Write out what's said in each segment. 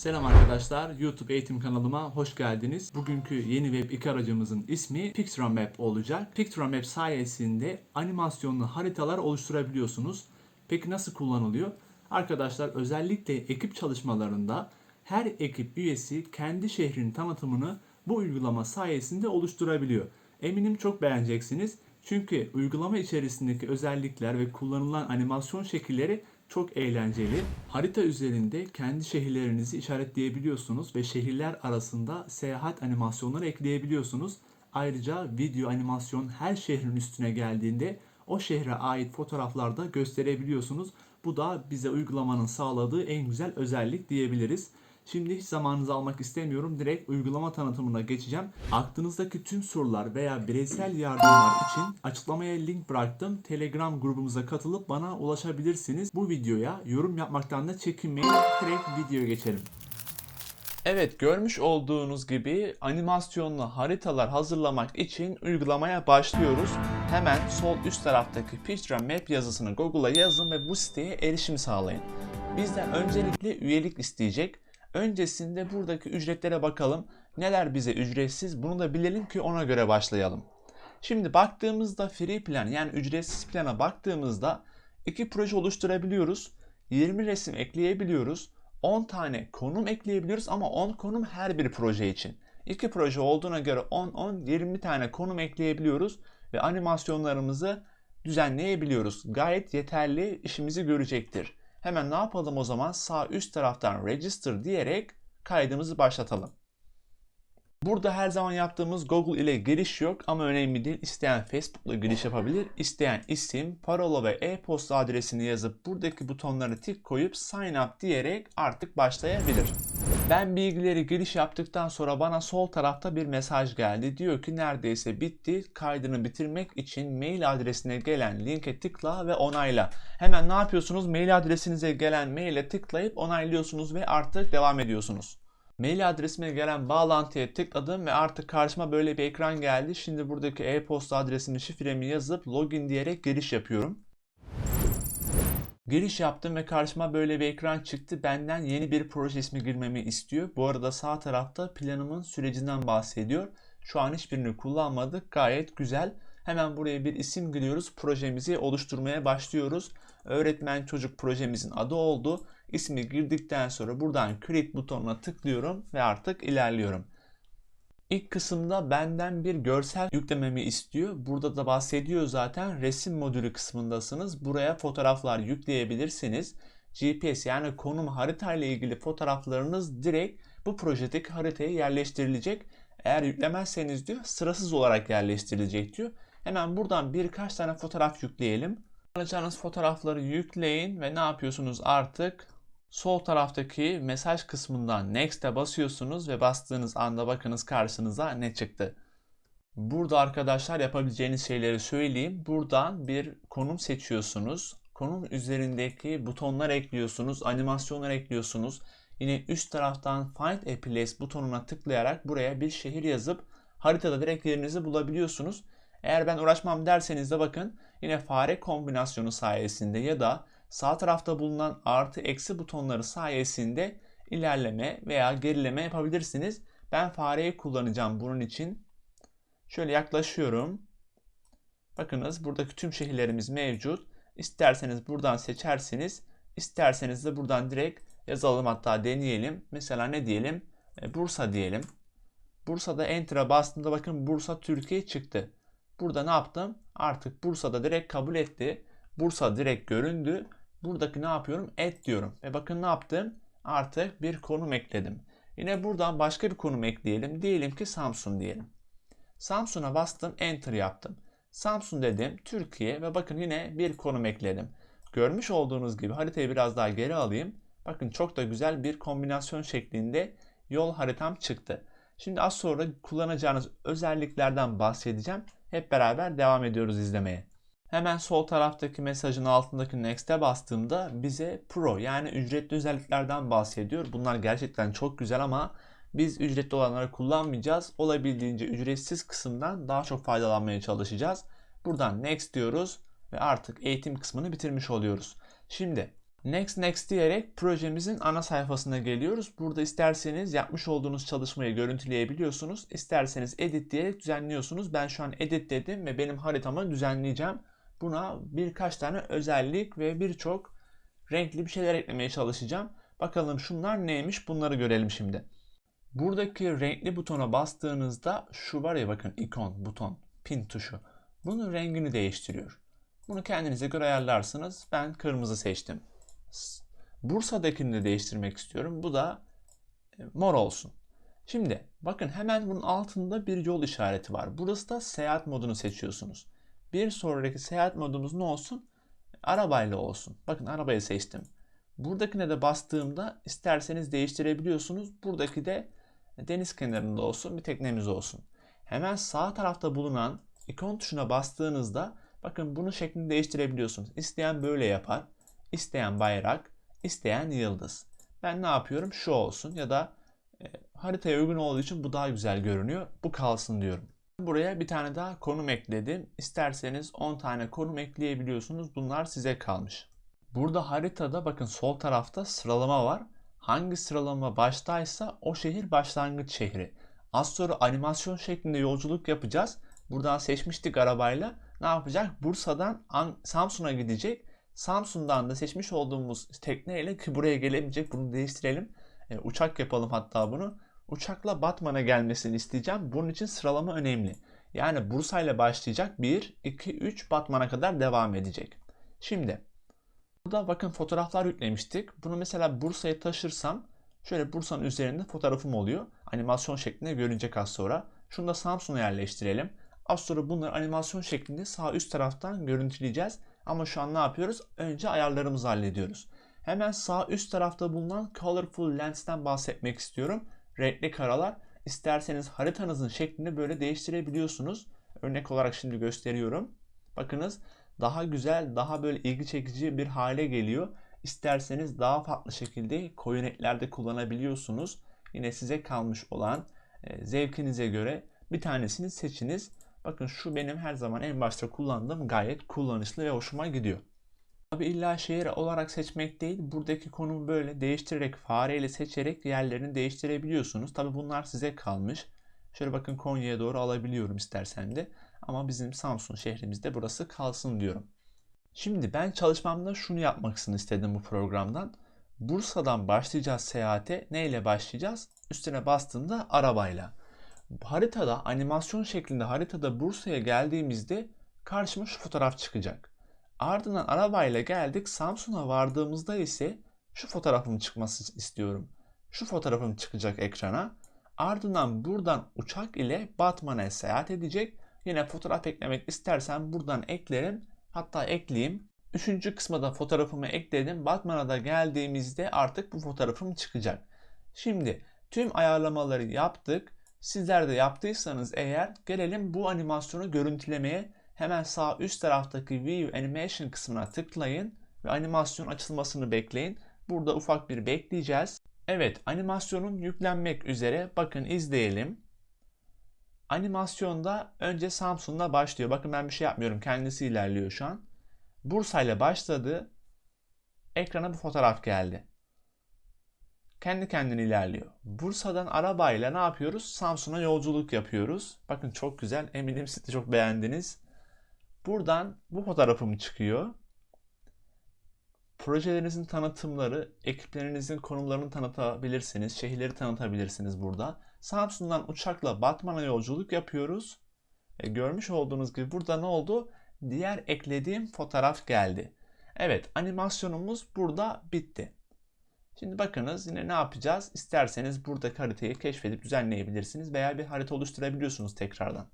Selam arkadaşlar, YouTube eğitim kanalıma hoş geldiniz. Bugünkü yeni web 2 aracımızın ismi Pictoramap olacak. Pictoramap sayesinde animasyonlu haritalar oluşturabiliyorsunuz. Peki nasıl kullanılıyor? Arkadaşlar özellikle ekip çalışmalarında her ekip üyesi kendi şehrin tanıtımını bu uygulama sayesinde oluşturabiliyor. Eminim çok beğeneceksiniz. Çünkü uygulama içerisindeki özellikler ve kullanılan animasyon şekilleri çok eğlenceli. Harita üzerinde kendi şehirlerinizi işaretleyebiliyorsunuz ve şehirler arasında seyahat animasyonları ekleyebiliyorsunuz. Ayrıca video animasyon her şehrin üstüne geldiğinde o şehre ait fotoğraflarda gösterebiliyorsunuz. Bu da bize uygulamanın sağladığı en güzel özellik diyebiliriz. Şimdi hiç zamanınızı almak istemiyorum. Direkt uygulama tanıtımına geçeceğim. Aklınızdaki tüm sorular veya bireysel yardımlar için açıklamaya link bıraktım. Telegram grubumuza katılıp bana ulaşabilirsiniz. Bu videoya yorum yapmaktan da çekinmeyin. Direkt videoya geçelim. Evet görmüş olduğunuz gibi animasyonlu haritalar hazırlamak için uygulamaya başlıyoruz. Hemen sol üst taraftaki Picture Map yazısını Google'a yazın ve bu siteye erişim sağlayın. Bizden öncelikle üyelik isteyecek. Öncesinde buradaki ücretlere bakalım. Neler bize ücretsiz bunu da bilelim ki ona göre başlayalım. Şimdi baktığımızda free plan yani ücretsiz plana baktığımızda iki proje oluşturabiliyoruz. 20 resim ekleyebiliyoruz. 10 tane konum ekleyebiliyoruz ama 10 konum her bir proje için. İki proje olduğuna göre 10-10-20 tane konum ekleyebiliyoruz ve animasyonlarımızı düzenleyebiliyoruz. Gayet yeterli işimizi görecektir. Hemen ne yapalım o zaman? Sağ üst taraftan register diyerek kaydımızı başlatalım. Burada her zaman yaptığımız Google ile giriş yok ama önemli değil. İsteyen Facebook'la giriş yapabilir. İsteyen isim, parola ve e-posta adresini yazıp buradaki butonları tik koyup sign up diyerek artık başlayabilir. Ben bilgileri giriş yaptıktan sonra bana sol tarafta bir mesaj geldi. Diyor ki neredeyse bitti. Kaydını bitirmek için mail adresine gelen linke tıkla ve onayla. Hemen ne yapıyorsunuz? Mail adresinize gelen maile tıklayıp onaylıyorsunuz ve artık devam ediyorsunuz. Mail adresime gelen bağlantıya tıkladım ve artık karşıma böyle bir ekran geldi. Şimdi buradaki e-posta adresimi şifremi yazıp login diyerek giriş yapıyorum. Giriş yaptım ve karşıma böyle bir ekran çıktı. Benden yeni bir proje ismi girmemi istiyor. Bu arada sağ tarafta planımın sürecinden bahsediyor. Şu an hiçbirini kullanmadık. Gayet güzel. Hemen buraya bir isim giriyoruz. Projemizi oluşturmaya başlıyoruz. Öğretmen çocuk projemizin adı oldu. İsmi girdikten sonra buradan create butonuna tıklıyorum ve artık ilerliyorum. İlk kısımda benden bir görsel yüklememi istiyor. Burada da bahsediyor zaten resim modülü kısmındasınız. Buraya fotoğraflar yükleyebilirsiniz. GPS yani konum harita ile ilgili fotoğraflarınız direkt bu projedeki haritaya yerleştirilecek. Eğer yüklemezseniz diyor sırasız olarak yerleştirilecek diyor. Hemen buradan birkaç tane fotoğraf yükleyelim. Alacağınız fotoğrafları yükleyin ve ne yapıyorsunuz artık? Sol taraftaki mesaj kısmından Next'e basıyorsunuz ve bastığınız anda bakınız karşınıza ne çıktı. Burada arkadaşlar yapabileceğiniz şeyleri söyleyeyim. Buradan bir konum seçiyorsunuz. Konum üzerindeki butonlar ekliyorsunuz, animasyonlar ekliyorsunuz. Yine üst taraftan Find a Place butonuna tıklayarak buraya bir şehir yazıp haritada direkt yerinizi bulabiliyorsunuz. Eğer ben uğraşmam derseniz de bakın yine fare kombinasyonu sayesinde ya da sağ tarafta bulunan artı eksi butonları sayesinde ilerleme veya gerileme yapabilirsiniz. Ben fareyi kullanacağım bunun için. Şöyle yaklaşıyorum. Bakınız buradaki tüm şehirlerimiz mevcut. İsterseniz buradan seçersiniz. İsterseniz de buradan direkt yazalım hatta deneyelim. Mesela ne diyelim? E, Bursa diyelim. Bursa'da Enter'a bastığımda bakın Bursa Türkiye çıktı. Burada ne yaptım? Artık Bursa'da direkt kabul etti. Bursa direkt göründü. Buradaki ne yapıyorum? Et diyorum. Ve bakın ne yaptım? Artık bir konum ekledim. Yine buradan başka bir konum ekleyelim. Diyelim ki Samsun diyelim. Samsun'a bastım. Enter yaptım. Samsun dedim. Türkiye ve bakın yine bir konum ekledim. Görmüş olduğunuz gibi haritayı biraz daha geri alayım. Bakın çok da güzel bir kombinasyon şeklinde yol haritam çıktı. Şimdi az sonra kullanacağınız özelliklerden bahsedeceğim. Hep beraber devam ediyoruz izlemeye. Hemen sol taraftaki mesajın altındaki Next'e bastığımda bize Pro yani ücretli özelliklerden bahsediyor. Bunlar gerçekten çok güzel ama biz ücretli olanları kullanmayacağız. Olabildiğince ücretsiz kısımdan daha çok faydalanmaya çalışacağız. Buradan Next diyoruz ve artık eğitim kısmını bitirmiş oluyoruz. Şimdi Next Next diyerek projemizin ana sayfasına geliyoruz. Burada isterseniz yapmış olduğunuz çalışmayı görüntüleyebiliyorsunuz. İsterseniz edit diyerek düzenliyorsunuz. Ben şu an edit dedim ve benim haritamı düzenleyeceğim. Buna birkaç tane özellik ve birçok renkli bir şeyler eklemeye çalışacağım. Bakalım şunlar neymiş bunları görelim şimdi. Buradaki renkli butona bastığınızda şu var ya bakın ikon, buton, pin tuşu. Bunun rengini değiştiriyor. Bunu kendinize göre ayarlarsınız. Ben kırmızı seçtim. Bursa'dakini de değiştirmek istiyorum. Bu da e, mor olsun. Şimdi bakın hemen bunun altında bir yol işareti var. Burası da seyahat modunu seçiyorsunuz. Bir sonraki seyahat modumuz ne olsun? Arabayla olsun. Bakın arabayı seçtim. Buradakine de bastığımda isterseniz değiştirebiliyorsunuz. Buradaki de deniz kenarında olsun, bir teknemiz olsun. Hemen sağ tarafta bulunan ikon tuşuna bastığınızda bakın bunun şeklini değiştirebiliyorsunuz. İsteyen böyle yapar, isteyen bayrak, isteyen yıldız. Ben ne yapıyorum? Şu olsun ya da e, haritaya uygun olduğu için bu daha güzel görünüyor. Bu kalsın diyorum. Buraya bir tane daha konum ekledim. İsterseniz 10 tane konum ekleyebiliyorsunuz. Bunlar size kalmış. Burada haritada bakın sol tarafta sıralama var. Hangi sıralama baştaysa o şehir başlangıç şehri. Az sonra animasyon şeklinde yolculuk yapacağız. Buradan seçmiştik arabayla. Ne yapacak? Bursa'dan Samsun'a gidecek. Samsun'dan da seçmiş olduğumuz tekneyle ki buraya gelebilecek. Bunu değiştirelim. E, uçak yapalım hatta bunu. Uçakla Batman'a gelmesini isteyeceğim. Bunun için sıralama önemli. Yani Bursa ile başlayacak. 1, 2, 3 Batman'a kadar devam edecek. Şimdi burada bakın fotoğraflar yüklemiştik. Bunu mesela Bursa'ya taşırsam şöyle Bursa'nın üzerinde fotoğrafım oluyor. Animasyon şeklinde görünecek az sonra. Şunu da Samsun'a yerleştirelim. Az sonra bunları animasyon şeklinde sağ üst taraftan görüntüleyeceğiz. Ama şu an ne yapıyoruz? Önce ayarlarımızı hallediyoruz. Hemen sağ üst tarafta bulunan Colorful Lens'ten bahsetmek istiyorum. Renkli karalar. İsterseniz haritanızın şeklini böyle değiştirebiliyorsunuz. Örnek olarak şimdi gösteriyorum. Bakınız daha güzel, daha böyle ilgi çekici bir hale geliyor. İsterseniz daha farklı şekilde koyu renklerde kullanabiliyorsunuz. Yine size kalmış olan e, zevkinize göre bir tanesini seçiniz. Bakın şu benim her zaman en başta kullandığım gayet kullanışlı ve hoşuma gidiyor. Tabi illa şehir olarak seçmek değil, buradaki konumu böyle değiştirerek, fareyle seçerek yerlerini değiştirebiliyorsunuz. Tabi bunlar size kalmış. Şöyle bakın Konya'ya doğru alabiliyorum istersen de. Ama bizim Samsun şehrimizde burası kalsın diyorum. Şimdi ben çalışmamda şunu yapmaksını istedim bu programdan. Bursa'dan başlayacağız seyahate. Neyle başlayacağız? Üstüne bastığımda arabayla haritada animasyon şeklinde haritada Bursa'ya geldiğimizde karşıma şu fotoğraf çıkacak. Ardından arabayla geldik Samsun'a vardığımızda ise şu fotoğrafım çıkması istiyorum. Şu fotoğrafım çıkacak ekrana. Ardından buradan uçak ile Batman'a seyahat edecek. Yine fotoğraf eklemek istersen buradan eklerim. Hatta ekleyeyim. Üçüncü kısma fotoğrafımı ekledim. Batman'a da geldiğimizde artık bu fotoğrafım çıkacak. Şimdi tüm ayarlamaları yaptık. Sizler de yaptıysanız eğer gelelim bu animasyonu görüntülemeye hemen sağ üst taraftaki View Animation kısmına tıklayın ve animasyon açılmasını bekleyin. Burada ufak bir bekleyeceğiz. Evet animasyonun yüklenmek üzere. Bakın izleyelim. Animasyonda önce Samsun'la başlıyor. Bakın ben bir şey yapmıyorum. Kendisi ilerliyor şu an. Bursa ile başladı. Ekrana bir fotoğraf geldi kendi kendine ilerliyor. Bursa'dan arabayla ne yapıyoruz? Samsun'a yolculuk yapıyoruz. Bakın çok güzel. Eminim siz de çok beğendiniz. Buradan bu fotoğrafım çıkıyor. Projelerinizin tanıtımları, ekiplerinizin konumlarını tanıtabilirsiniz, şehirleri tanıtabilirsiniz burada. Samsun'dan uçakla Batman'a yolculuk yapıyoruz. E, görmüş olduğunuz gibi burada ne oldu? Diğer eklediğim fotoğraf geldi. Evet, animasyonumuz burada bitti. Şimdi bakınız yine ne yapacağız? İsterseniz buradaki haritayı keşfedip düzenleyebilirsiniz veya bir harita oluşturabiliyorsunuz tekrardan.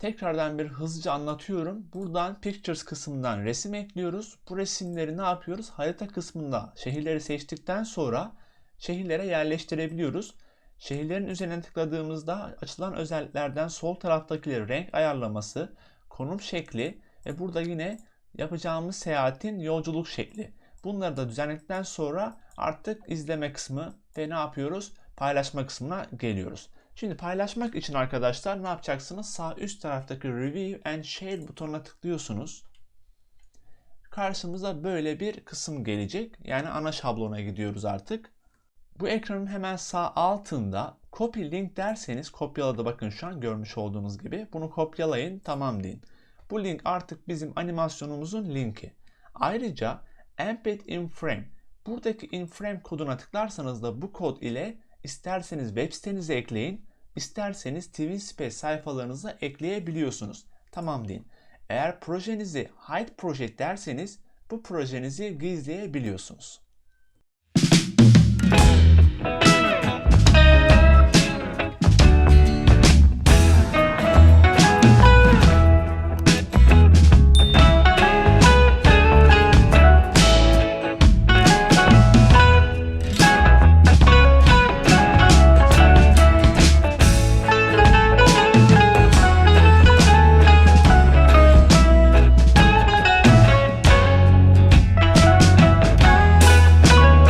Tekrardan bir hızlıca anlatıyorum. Buradan Pictures kısmından resim ekliyoruz. Bu resimleri ne yapıyoruz? Harita kısmında şehirleri seçtikten sonra şehirlere yerleştirebiliyoruz. Şehirlerin üzerine tıkladığımızda açılan özelliklerden sol taraftakileri renk ayarlaması, konum şekli ve burada yine yapacağımız seyahatin yolculuk şekli. Bunları da düzenledikten sonra artık izleme kısmı ve ne yapıyoruz? Paylaşma kısmına geliyoruz. Şimdi paylaşmak için arkadaşlar ne yapacaksınız? Sağ üst taraftaki Review and Share butonuna tıklıyorsunuz. karşımıza böyle bir kısım gelecek. Yani ana şablona gidiyoruz artık. Bu ekranın hemen sağ altında copy link derseniz kopyaladı bakın şu an görmüş olduğunuz gibi. Bunu kopyalayın tamam deyin. Bu link artık bizim animasyonumuzun linki. Ayrıca embed in frame. Buradaki in frame koduna tıklarsanız da bu kod ile isterseniz web sitenize ekleyin, isterseniz TwinSpace sayfalarınıza ekleyebiliyorsunuz. Tamam deyin. Eğer projenizi hide project derseniz bu projenizi gizleyebiliyorsunuz.